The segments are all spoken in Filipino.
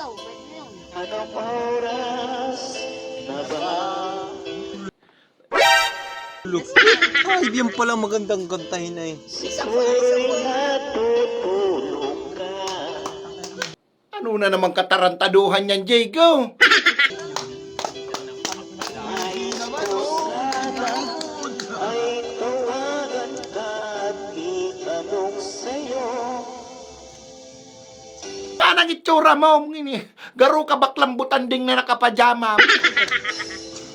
Anong oras na ba? Look. Ay, yan pala magandang kantahin ay. Siko'y natutulog ka. Ano na naman katarantaduhan yan, Jago? Ay tawagan ka at itanong sa'yo. Parang itsura mo. Garo ka baklang butanding na nakapajama.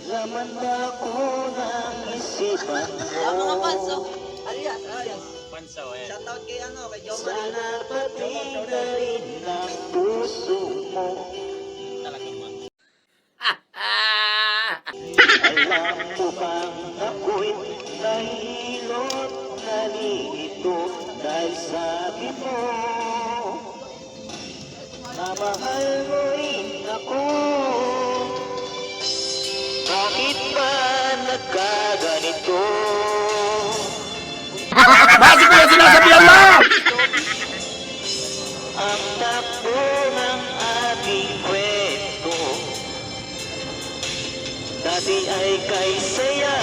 Laman na ko ng isipan Ang mga mo. panso. Alias, alias. Shoutout kay ano, kay John Marie. Sana pati na rin ang puso mo. Alam mo bang ako'y nahilot nalilito dahil sabi mo na mahal mo rin ako. Bakit ba nagkaganito? Bakit ko yan sinasabihan mo? Ang takbo ng ating kwento Dati ay kay saya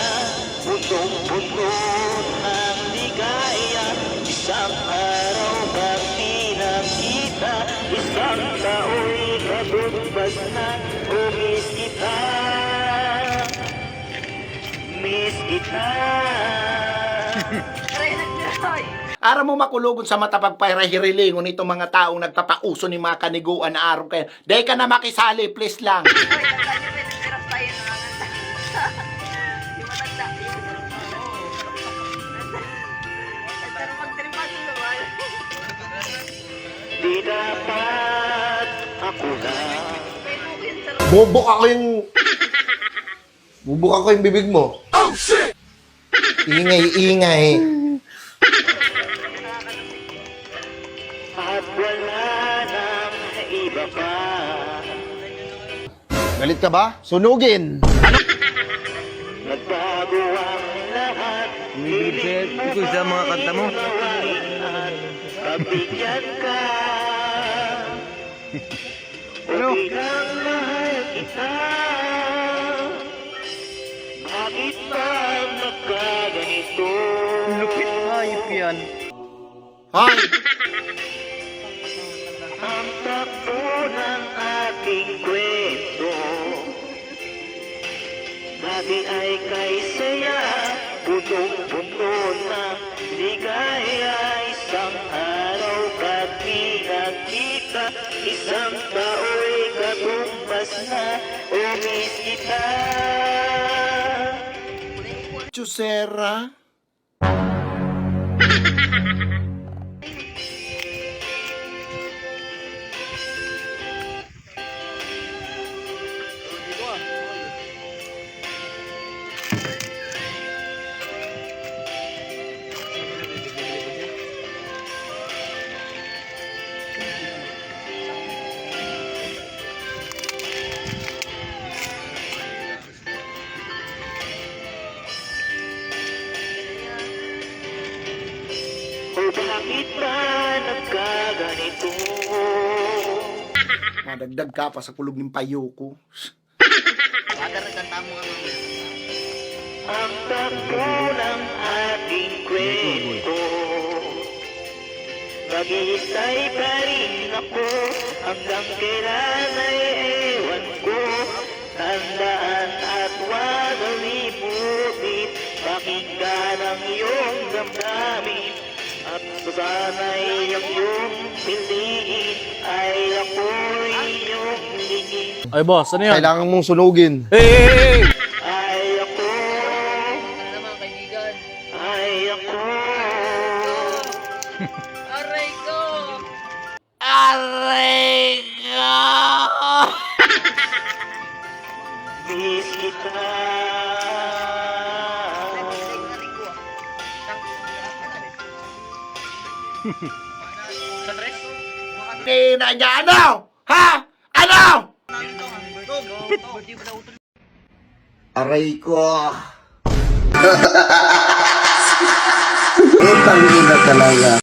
Punong-puno na Oh, miss kita Miss kita Ara mo makulugon sa mata pagpahirilingon itong mga taong nagpapauso ni mga kaniguan na araw kayo. Dahil ka na makisali, please lang. Hoy, tanda Bubuk ako yung... Bubuk ako yung bibig mo. Oh, shit! Ingay, ingay. At wala nang iba pa Galit ka ba? Sunugin! Nagbago ang lahat Umibilib sa ikaw sa mga kanta mo. Pabigyan ka Ano? Bakit ba nagkaganito? Lupit hayop yan. Hoy, Ang takbo ng ating kwento Dati ay kay saya Punong-puno ng ligaya katumbas na Umis kita Chusera. Bakit ba nagkaganito? Madagdag ka pa sa kulog ng payo ko. Father, kanta mo mamaya. Ang takbo ng ating kwento Maghihintay pa rin ako Hanggang kailan ay Ay boss, ano yan? Kailangan mong sunugin. Hey, hey, hey! Aray ko! Aray ka! Miss kita Sa dress? Nina niya, ano? Ha? Ano? Aray ko. Utang ina talaga.